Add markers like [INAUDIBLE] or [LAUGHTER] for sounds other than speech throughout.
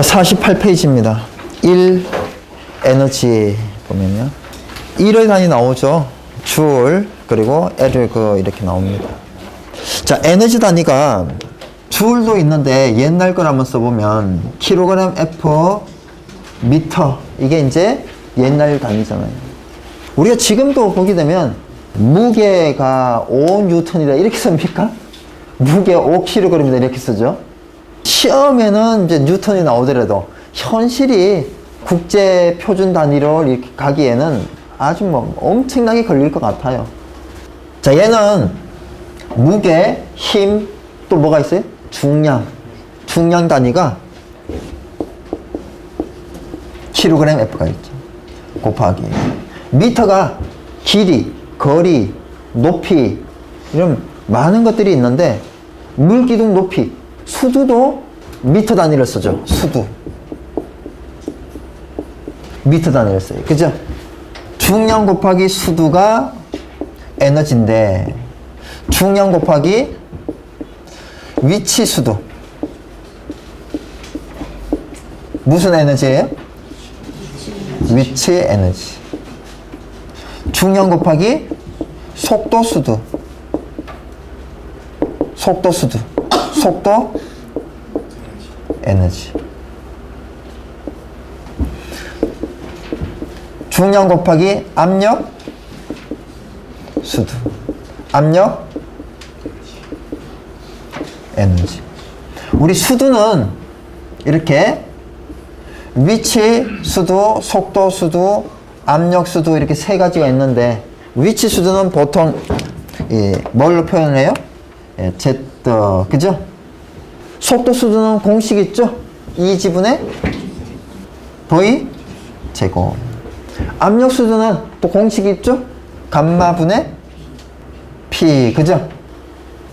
자, 48페이지입니다. 1 에너지 보면요. 1의 단위 나오죠. 줄 그리고 L 그 이렇게 나옵니다. 자, 에너지 단위가 줄도 있는데 옛날 걸 한번 써보면 킬로그램 F 미터 이게 이제 옛날 단위잖아요. 우리가 지금도 보게 되면 무게가 5 뉴턴이다 이렇게 [LAUGHS] 씁니까? 무게 5kg이다 이렇게 쓰죠. 시험에는 이제 뉴턴이 나오더라도 현실이 국제 표준 단위로 이렇게 가기에는 아주 뭐 엄청나게 걸릴 것 같아요. 자, 얘는 무게, 힘, 또 뭐가 있어요? 중량. 중량 단위가 킬로그램 F가 있죠. 곱하기. 미터가 길이, 거리, 높이, 이런 많은 것들이 있는데, 물기둥 높이, 수두도 미터 단위를 쓰죠. 수두. 미터 단위를 써요. 그죠? 중량 곱하기 수두가 에너지인데, 중량 곱하기 위치 수도. 무슨 에너지예요? 위치 에너지. 중량 곱하기 속도 수도. 속도 수도. 속도 에너지. 중량 곱하기 압력 수도. 압력 에너지. 우리 수두는 이렇게 위치 수도, 속도 수도, 압력 수도 이렇게 세 가지가 있는데 위치 수도는 보통 예, 뭘로 표현해요? 예, Z 그죠? 속도 수도는 공식 있죠? E 지분의 V 제곱. 압력 수도는 또 공식 있죠? 감마 분의 P 그죠?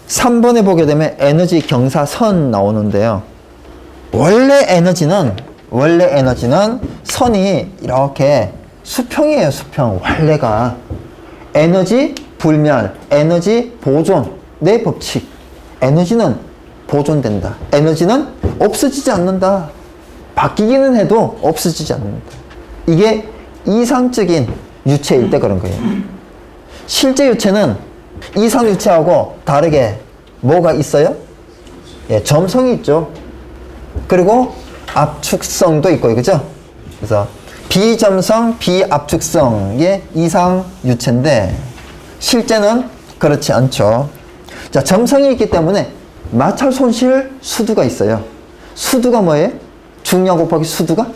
3번에 보게 되면 에너지 경사선 나오는데요. 원래 에너지는 원래 에너지는 선이 이렇게 수평이에요, 수평. 원래가 에너지 불멸, 에너지 보존, 내 법칙. 에너지는 보존된다. 에너지는 없어지지 않는다. 바뀌기는 해도 없어지지 않는다. 이게 이상적인 유체일 때 그런 거예요. 실제 유체는 이상 유체하고 다르게 뭐가 있어요? 예, 점성이 있죠. 그리고 압축성도 있고, 그죠? 그래서 비점성, 비압축성의 이상 유체인데 실제는 그렇지 않죠. 자, 점성이 있기 때문에 마찰 손실 수두가 있어요. 수두가 뭐예요? 중량 곱하기 수두가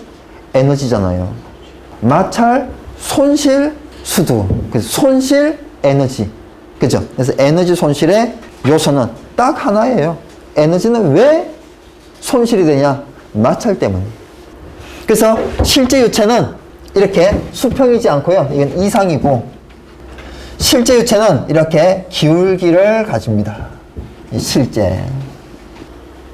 에너지잖아요. 마찰 손실 수두. 그래서 손실 에너지. 그죠? 그래서 에너지 손실의 요소는 딱 하나예요. 에너지는 왜 손실이 되냐? 마찰 때문에. 그래서 실제 유체는 이렇게 수평이지 않고요. 이건 이상이고, 실제 유체는 이렇게 기울기를 가집니다. 이 실제.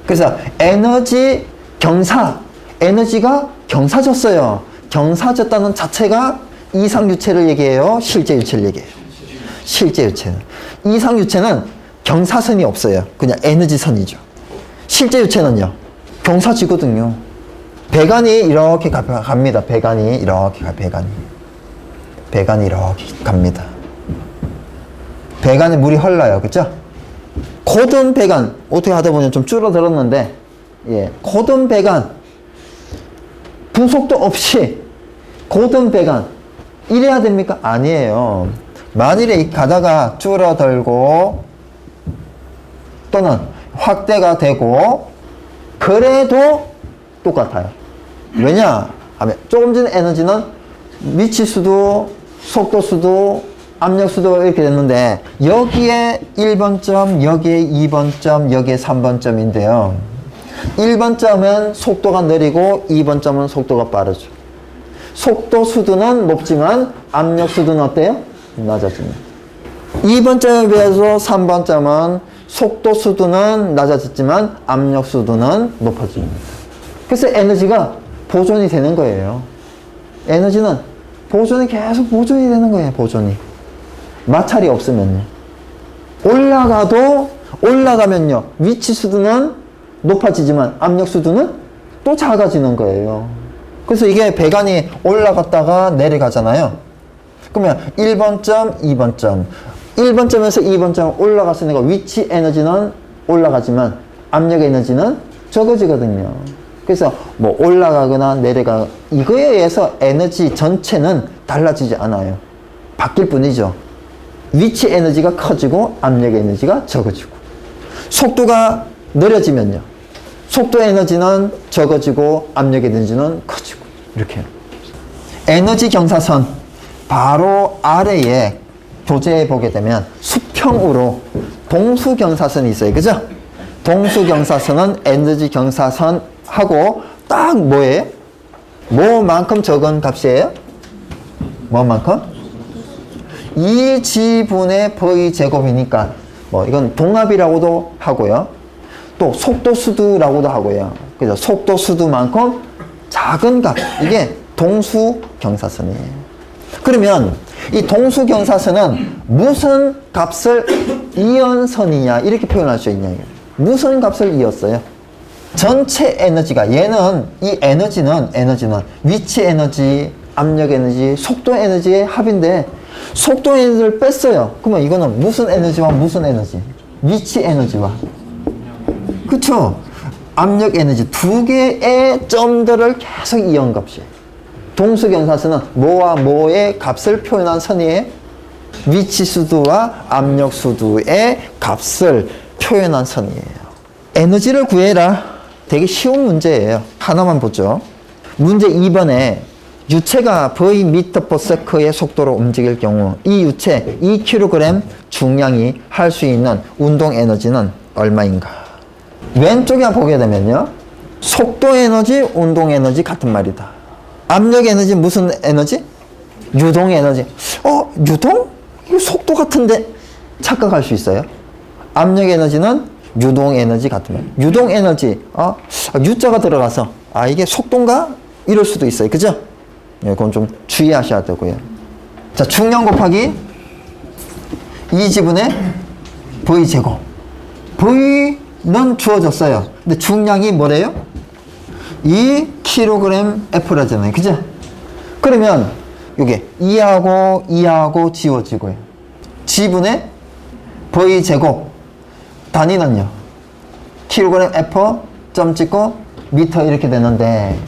그래서 에너지 경사, 에너지가 경사졌어요. 경사졌다는 자체가 이상 유체를 얘기해요. 실제 유체를 얘기해요. 실제 유체는. 이상 유체는 경사선이 없어요. 그냥 에너지선이죠. 실제 유체는요. 경사지거든요. 배관이 이렇게 가- 갑니다. 배관이 이렇게 가, 배관이. 배관이 이렇게 갑니다. 배관에 물이 흘러요. 그죠? 고든 배관, 어떻게 하다 보면 좀 줄어들었는데, 예, 고든 배관, 분속도 없이 고든 배관, 이래야 됩니까? 아니에요. 만일에 가다가 줄어들고, 또는 확대가 되고, 그래도 똑같아요. 왜냐? 하면 조금 전에 에너지는 미치 수도, 속도 수도, 압력 수도 이렇게 됐는데 여기에 1번 점, 여기에 2번 점, 여기에 3번 점인데요. 1번 점은 속도가 느리고 2번 점은 속도가 빠르죠. 속도 수도는 높지만 압력 수도는 어때요? 낮아집니다. 2번 점에 비해서 3번 점은 속도 수도는 낮아졌지만 압력 수도는 높아집니다. 그래서 에너지가 보존이 되는 거예요. 에너지는 보존이 계속 보존이 되는 거예요, 보존이. 마찰이 없으면요. 올라가도, 올라가면요. 위치 수도는 높아지지만 압력 수도는 또 작아지는 거예요. 그래서 이게 배관이 올라갔다가 내려가잖아요. 그러면 1번 점, 2번 점. 1번 점에서 2번 점 올라갔으니까 위치 에너지는 올라가지만 압력 에너지는 적어지거든요. 그래서 뭐 올라가거나 내려가 이거에 의해서 에너지 전체는 달라지지 않아요. 바뀔 뿐이죠. 위치 에너지가 커지고 압력 에너지가 적어지고 속도가 느려지면요. 속도 에너지는 적어지고 압력 에너지는 커지고 이렇게 에너지 경사선 바로 아래에 교재에 보게 되면 수평으로 동수 경사선이 있어요. 그죠? 동수 경사선은 에너지 경사선하고 딱 뭐예요? 뭐만큼 적은 값이에요? 뭐만큼? 2 지분의 v 제곱이니까 뭐 이건 동압이라고도 하고요. 또 속도 수두라고도 하고요. 그래서 속도 수두만큼 작은 값 이게 동수 경사선이에요. 그러면 이 동수 경사선은 무슨 값을 이연선이냐 이렇게 표현할 수 있냐 무슨 값을 이었어요? 전체 에너지가 얘는 이 에너지는 에너지는 위치 에너지, 압력 에너지, 속도 에너지의 합인데 속도 에너지를 뺐어요. 그러면 이거는 무슨 에너지와 무슨 에너지? 위치 에너지와 그쵸? 압력 에너지 두 개의 점들을 계속 이은 값이에요. 동수경사선은 뭐와 뭐의 값을 표현한 선이에요? 위치 수두와 압력 수두의 값을 표현한 선이에요. 에너지를 구해라. 되게 쉬운 문제예요. 하나만 보죠. 문제 2번에 유체가 v 미터 sec의 속도로 움직일 경우 이 유체 2kg 중량이 할 수 있는 운동 에너지는 얼마인가? 왼쪽에 보게 되면요. 속도 에너지, 운동 에너지 같은 말이다. 압력 에너지 무슨 에너지? 유동 에너지. 어, 유동? 이거 속도 같은데 착각할 수 있어요. 압력 에너지는 유동 에너지 같은 말. 유동 에너지. 어, 유자가 들어가서 아 이게 속도인가? 이럴 수도 있어요. 그죠? 예, 그건 좀 주의하셔야 되고요. 자, 중량 곱하기 2지분의 v 제곱. v는 주어졌어요. 근데 중량이 뭐래요? 2kg F라잖아요. 그죠? 그러면 이게 2하고 2하고 지워지고요. 지분의 V 제곱 단위는요. kg F 점 찍고 미터 이렇게 되는데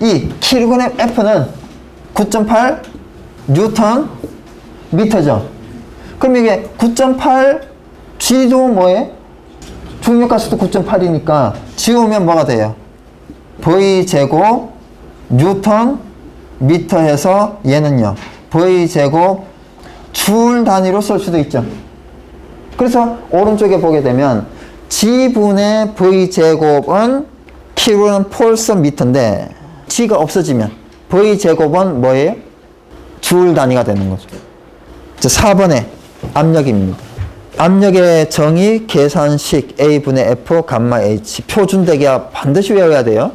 이 kg F는 9.8 뉴턴 미터죠. 그럼 이게 9.8 G도 뭐예요? 중력가스도 9.8이니까 지우면 뭐가 돼요? V 제곱 뉴턴 미터 해서 얘는요. V 제곱 줄 단위로 쓸 수도 있죠. 그래서 오른쪽에 보게 되면 G분의 V 제곱은 킬로는 폴서 미터인데 G가 없어지면 V 제곱은 뭐예요? 줄 단위가 되는 거죠. 자, 4번에 압력입니다. 압력의 정의 계산식 A분의 F 감마 H 표준 대기하 반드시 외워야 돼요.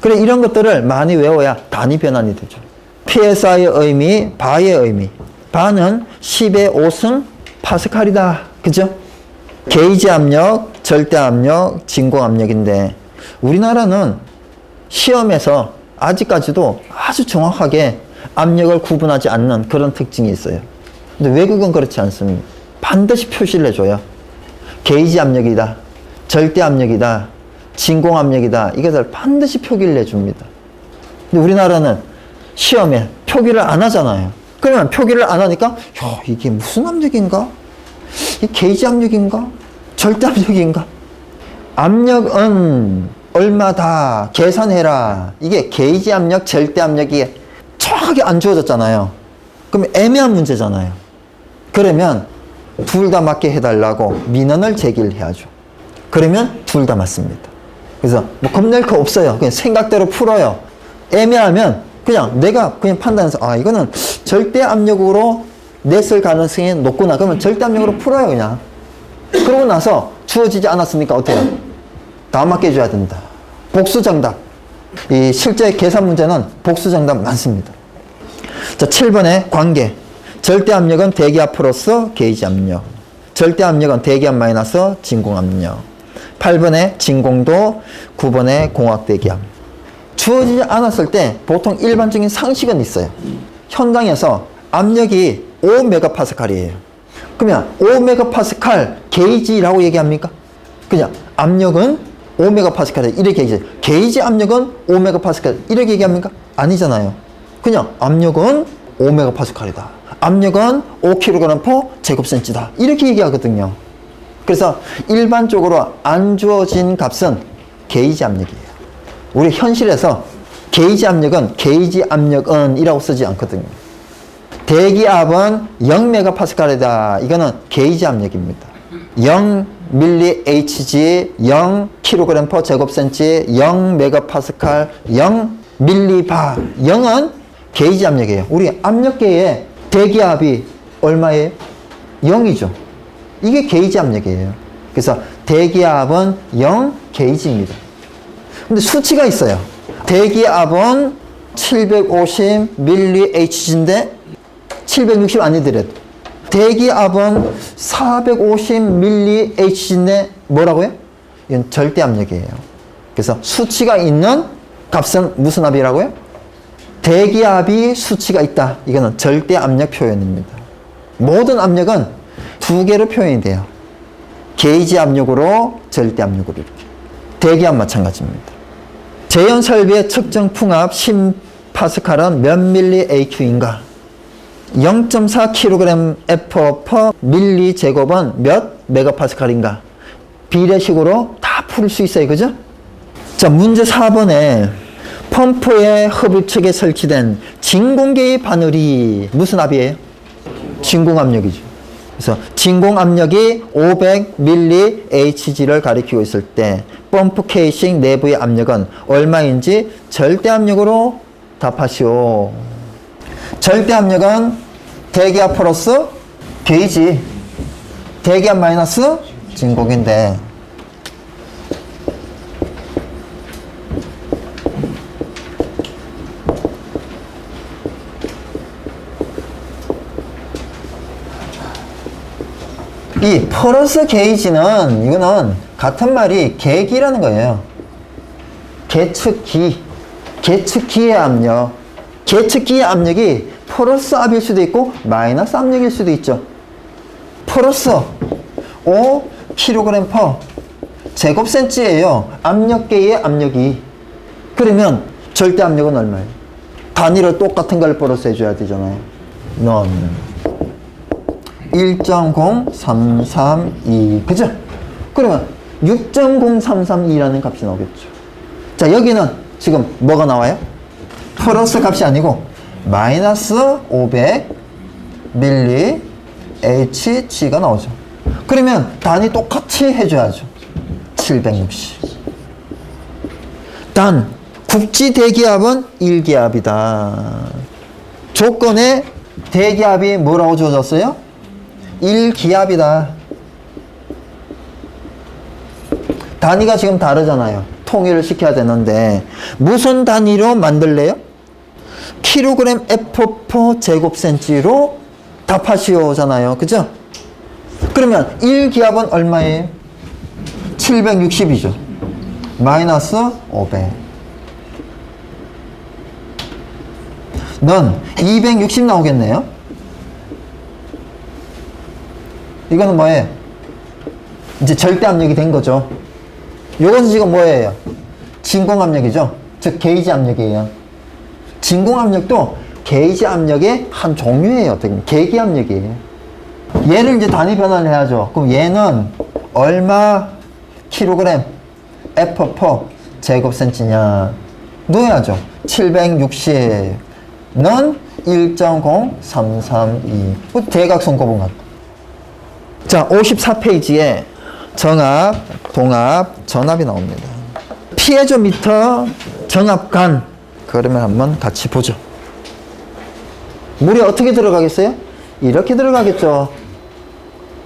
그래 이런 것들을 많이 외워야 단위 변환이 되죠. PSI의 의미, 바의 의미. 바는 10의 5승 파스칼이다. 그죠? 게이지 압력, 절대 압력, 진공 압력인데 우리나라는 시험에서 아직까지도 아주 정확하게 압력을 구분하지 않는 그런 특징이 있어요. 근데 외국은 그렇지 않습니다. 반드시 표시를 해줘요. 게이지 압력이다. 절대 압력이다. 진공 압력이다. 이것을 반드시 표기를 내줍니다. 근데 우리나라는 시험에 표기를 안 하잖아요. 그러면 표기를 안 하니까, 야, 이게 무슨 압력인가? 이 게이지 압력인가? 절대 압력인가? 압력은 얼마다 계산해라. 이게 게이지 압력, 절대 압력이 정확하게 안 주어졌잖아요. 그럼 애매한 문제잖아요. 그러면 둘 다 맞게 해달라고 민원을 제기를 해야죠. 그러면 둘 다 맞습니다. 그래서 뭐 겁낼 거 없어요. 그냥 생각대로 풀어요. 애매하면 그냥 내가 그냥 판단해서 아 이거는 절대 압력으로 냈을 가능성이 높구나. 그러면 절대 압력으로 풀어요 그냥. 그러고 나서 주어지지 않았으니까 어때요? 다 해줘야 된다. 복수 정답. 이 실제 계산 문제는 복수 정답 많습니다. 자, 7번의 관계. 절대 압력은 대기압 플러스 게이지 압력. 절대 압력은 대기압 마이너스 진공 압력. 8번의 진공도, 9번의 공학 대기압. 주어지지 않았을 때 보통 일반적인 상식은 있어요. 현장에서 압력이 5메가파스칼이에요. 그러면 5메가파스칼 게이지라고 얘기합니까? 그냥 압력은 5메가파스칼 이렇게 얘기해요. 게이지 압력은 5메가파스칼 이렇게 얘기합니까? 아니잖아요. 그냥 압력은 5메가파스칼이다. 압력은 5kg 제곱센치다. 이렇게 얘기하거든요. 그래서 일반적으로 안 주어진 값은 게이지 압력이에요. 우리 현실에서 게이지 압력은 게이지 압력은 이라고 쓰지 않거든요. 대기압은 0메가파스칼이다. 이거는 게이지 압력입니다. 0 밀리 Hg 0 kg per 제곱센치 0 메가파스칼 0 밀리바 0은 게이지 압력이에요. 우리 압력계의 대기압이 얼마예요? 0이죠. 이게 게이지 압력이에요. 그래서 대기압은 0 게이지입니다. 근데 수치가 있어요. 대기압은 750 밀리 Hg인데 760 아니더라도 대기압은 450 밀리 H인데 뭐라고요? 이건 절대 압력이에요. 그래서 수치가 있는 값은 무슨 압이라고요? 대기압이 수치가 있다. 이거는 절대 압력 표현입니다. 모든 압력은 두 개로 표현이 돼요. 게이지 압력으로 절대 압력으로 이렇게. 대기압 마찬가지입니다. 재현 설비의 측정 풍압 10파스칼은 몇 밀리 AQ인가? 0.4kg F per 밀리 제곱은 몇 메가파스칼인가? 비례식으로 다 풀 수 있어요. 그죠? 자, 문제 4번에 펌프의 흡입측에 설치된 진공계의 바늘이 무슨 압이에요? 진공압력이죠. 그래서 진공압력이 500 밀리 Hg를 가리키고 있을 때 펌프 케이싱 내부의 압력은 얼마인지 절대 압력으로 답하시오. 절대 압력은 대기압 플러스 게이지 대기압 마이너스 진공인데 이 플러스 게이지는 이거는 같은 말이 계기라는 거예요. 계측기, 계측기의 압력. 계측기의 압력이 플러스 압일 수도 있고 마이너스 압력일 수도 있죠. 플러스 5 kg per 제곱센치예요. 압력계의 압력이. 그러면 절대 압력은 얼마예요? 단위를 똑같은 걸 플러스 해줘야 되잖아요. 넌 1.0332 그죠? 그러면 6.0332라는 값이 나오겠죠. 자 여기는 지금 뭐가 나와요? 플러스 값이 아니고 마이너스 500 밀리 HG가 나오죠. 그러면 단위 똑같이 해줘야죠. 760. 단 국지 대기압은 1기압이다. 조건에 대기압이 뭐라고 주어졌어요? 1기압이다. 단위가 지금 다르잖아요. 통일을 시켜야 되는데 무슨 단위로 만들래요? 킬로그램 F per 제곱센치로 답하시오잖아요. 그죠? 그러면 1기압은 얼마예요? 760이죠. 마이너스 500. 넌 260 나오겠네요. 이거는 뭐예요? 이제 절대 압력이 된 거죠. 요것은 지금 뭐예요? 진공 압력이죠. 즉 게이지 압력이에요. 진공 압력도 게이지 압력의 한 종류예요. 어떻게 보면 계기 압력이에요. 얘를 이제 단위 변환을 해야죠. 그럼 얘는 얼마 킬로그램 F per 제곱 센치냐 넣어야죠. 760는 1.0332 대각선 고분 같다. 자, 54페이지에 정압, 동압, 전압이 나옵니다. 피에조미터, 정압관. 그러면 한번 같이 보죠. 물이 어떻게 들어가겠어요? 이렇게 들어가겠죠.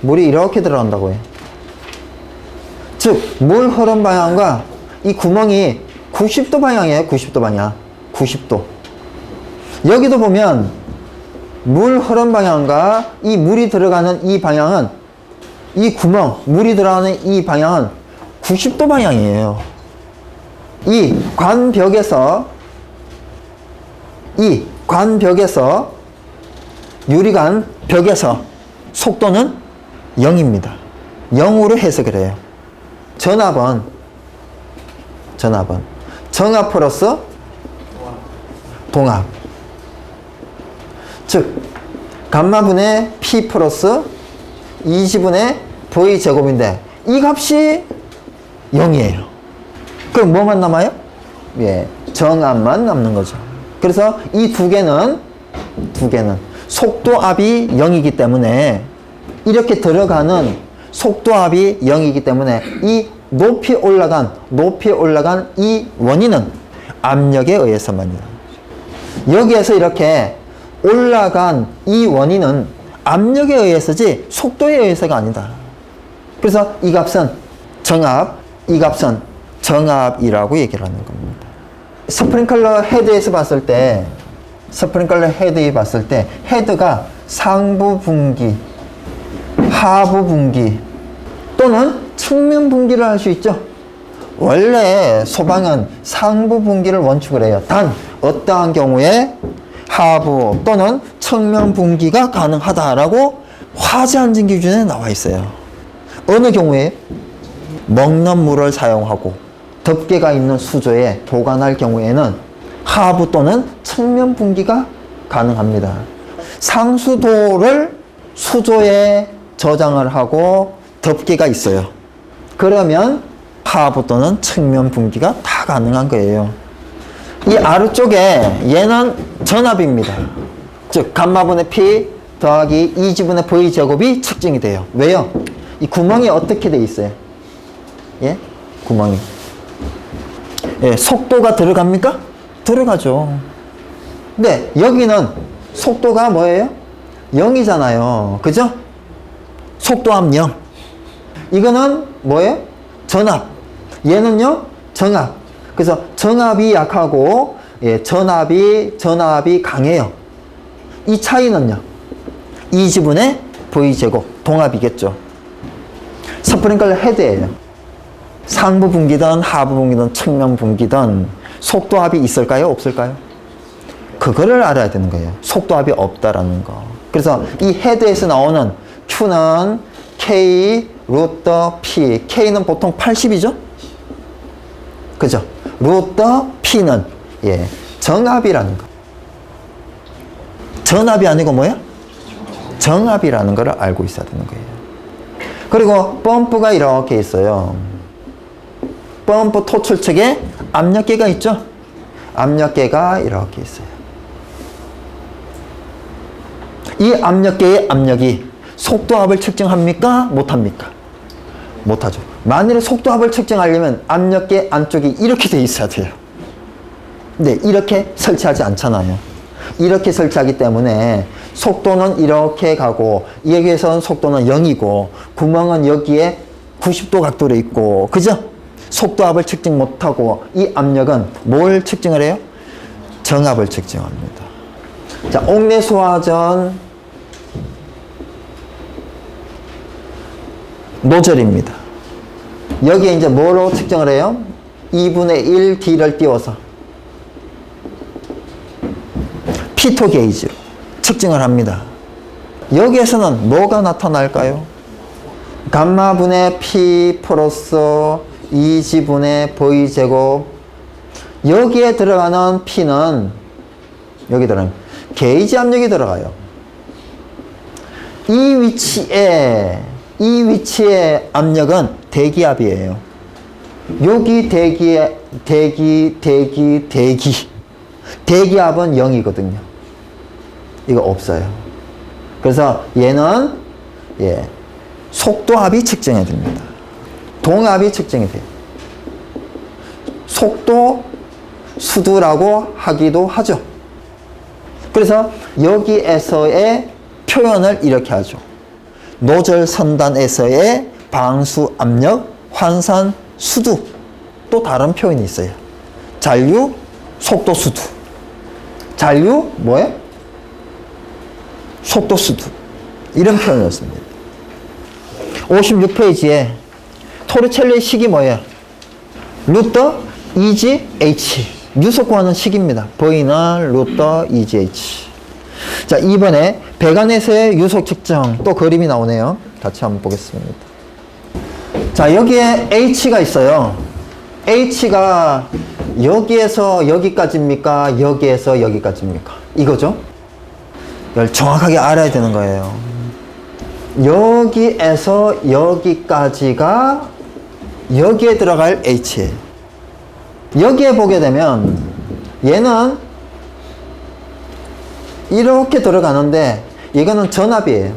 물이 이렇게 들어간다고요. 즉, 물 흐름 방향과 이 구멍이 90도 방향이에요. 90도 방향. 90도. 여기도 보면 물 흐름 방향과 이 물이 들어가는 이 방향은 이 구멍, 물이 들어가는 이 방향은 90도 방향이에요. 이 관벽에서 이 관벽에서 유리관 벽에서 속도는 0입니다. 0으로 해석을 해요. 전압은 전압은 정압 플러스 동압. 즉 감마분의 P 플러스 20분의 V 제곱인데 이 값이 0이에요. 그럼 뭐만 남아요? 예, 정압만 남는 거죠. 그래서 이 두 개는 두 개는 속도압이 0이기 때문에 이렇게 들어가는 속도압이 0이기 때문에 이 높이 올라간 높이 올라간 이 원인은 압력에 의해서만이다. 여기에서 이렇게 올라간 이 원인은 압력에 의해서지 속도에 의해서가 아니다. 그래서 이 값은 정압, 이 값은 정압이라고 얘기를 하는 겁니다. 스프링클러 헤드에서 봤을 때, 스프링클러 헤드에 봤을 때, 헤드가 상부 분기, 하부 분기, 또는 측면 분기를 할 수 있죠. 원래 소방은 상부 분기를 원칙으로 해요. 단, 어떠한 경우에 하부 또는 측면 분기가 가능하다라고 화재 안전 기준에 나와 있어요. 어느 경우에 먹는 물을 사용하고 덮개가 있는 수조에 보관할 경우에는 하부 또는 측면 분기가 가능합니다. 상수도를 수조에 저장을 하고 덮개가 있어요. 그러면 하부 또는 측면 분기가 다 가능한 거예요. 이 아래쪽에 얘는 전압입니다. 즉 감마분의 P 더하기 2지분의 V 제곱이 측정이 돼요. 왜요? 이 구멍이 어떻게 돼 있어요? 예? 구멍이. 예, 속도가 들어갑니까? 들어가죠. 근데 여기는 속도가 뭐예요? 0이잖아요. 그죠? 속도압 0. 이거는 뭐예요? 전압. 얘는요? 정압. 그래서 정압이 약하고 예, 전압이 전압이 강해요. 이 차이는요. 2지분의 V 제곱 동압이겠죠. 스프링클러 헤드예요. 상부 분기든 하부 분기든 측면 분기든 속도압이 있을까요? 없을까요? 그거를 알아야 되는 거예요. 속도압이 없다라는 거. 그래서 이 헤드에서 나오는 Q는 K 루트 P. K는 보통 80이죠? 그죠? 루트 P는 예, 정압이라는 거. 전압이 아니고 뭐야? 정압이라는 것을 알고 있어야 되는 거예요. 그리고 펌프가 이렇게 있어요. 펌프 토출 측에 압력계가 있죠? 압력계가 이렇게 있어요. 이 압력계의 압력이 속도압을 측정합니까? 못합니까? 못하죠. 만일에 속도압을 측정하려면 압력계 안쪽이 이렇게 돼 있어야 돼요. 근데 이렇게 설치하지 않잖아요. 이렇게 설치하기 때문에 속도는 이렇게 가고 여기에서는 속도는 0이고 구멍은 여기에 90도 각도로 있고 그죠? 속도압을 측정 못하고 이 압력은 뭘 측정을 해요? 정압을 측정합니다. 자, 옥내 소화전 노즐입니다. 여기에 이제 뭐로 측정을 해요? 2분의 1 D를 띄워서 피토 게이지로 측정을 합니다. 여기에서는 뭐가 나타날까요? 감마분의 P 플러스 2지분의 V 제곱 여기에 들어가는 P는 여기 들어가는 게이지 압력이 들어가요. 이 위치에 이 위치의 압력은 대기압이에요. 여기 대기 대기 대기 대기 대기압은 0이거든요. 이거 없어요. 그래서 얘는 예, 속도압이 측정이 됩니다. 동압이 측정이 돼요. 속도 수두라고 하기도 하죠. 그래서 여기에서의 표현을 이렇게 하죠. 노즐 선단에서의 방수 압력, 환산 수두. 또 다른 표현이 있어요. 잔류, 속도 수두. 잔류, 뭐예요? 속도 수두. 이런 표현이었습니다. 56페이지에 토르첼리의 식이 뭐예요? 루트 EG, H. 유속 구하는 식입니다. V나 루터 EG, H. 자, 이번에 배관에서의 유속 측정. 또 그림이 나오네요. 같이 한번 보겠습니다. 자, 여기에 H가 있어요. H가 여기에서 여기까지입니까? 여기에서 여기까지입니까? 이거죠? 이걸 정확하게 알아야 되는 거예요. 여기에서 여기까지가 여기에 들어갈 H예요. 여기에 보게 되면 얘는 이렇게 들어가는데 이거는 전압이에요.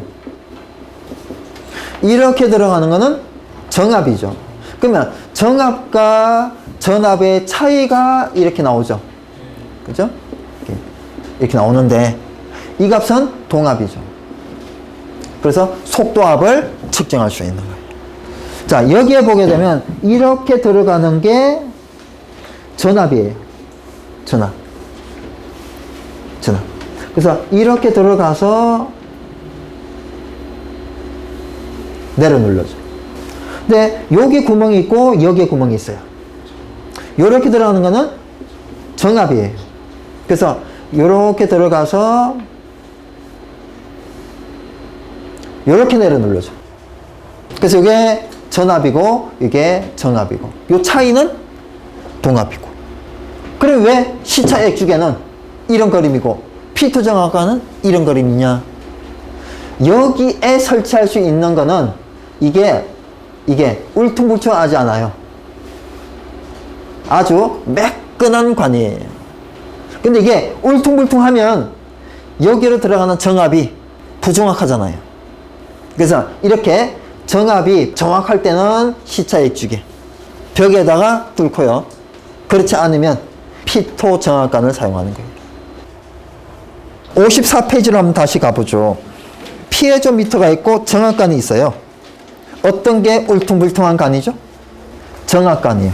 이렇게 들어가는 거는 정압이죠. 그러면 정압과 전압의 차이가 이렇게 나오죠. 그죠? 이렇게 나오는데 이 값은 동압이죠. 그래서 속도압을 측정할 수 있는 거예요. 자, 여기에 보게 되면 이렇게 들어가는 게 전압이에요. 전압. 전압. 그래서 이렇게 들어가서 내려 눌러줘. 근데 여기 구멍이 있고 여기에 구멍이 있어요. 이렇게 들어가는 거는 정압이에요. 그래서 이렇게 들어가서 이렇게 내려 눌러줘. 그래서 이게 전압이고 이게 정압이고 이 차이는 동압이고. 그럼 왜 시차 액축에는 이런 그림이고 P2 정압과는 이런 그림이냐? 여기에 설치할 수 있는 거는 이게 이게 울퉁불퉁하지 않아요. 아주 매끈한 관이에요. 근데 이게 울퉁불퉁하면 여기로 들어가는 정압이 부정확하잖아요. 그래서 이렇게 정압이 정확할 때는 시차 액축에 벽에다가 뚫고요. 그렇지 않으면 피토 정압관을 사용하는 거예요. 54페이지로 한번 다시 가보죠. 피해조 미터가 있고 정압관이 있어요. 어떤 게 울퉁불퉁한 관이죠? 정압관이에요.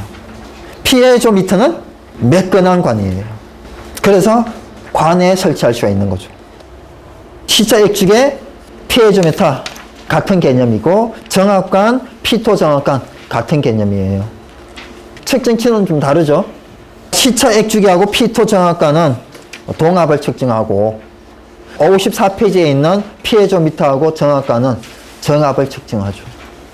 피해조 미터는 매끈한 관이에요. 그래서 관에 설치할 수가 있는 거죠. 시차 액축에 피해조 미터 같은 개념이고 정압관, 피토 정압관 같은 개념이에요. 측정치는 좀 다르죠. 시차 액축이하고 피토 정압관은 동압을 측정하고 54페이지에 있는 피해조 미터하고 정압관은 정압을 측정하죠.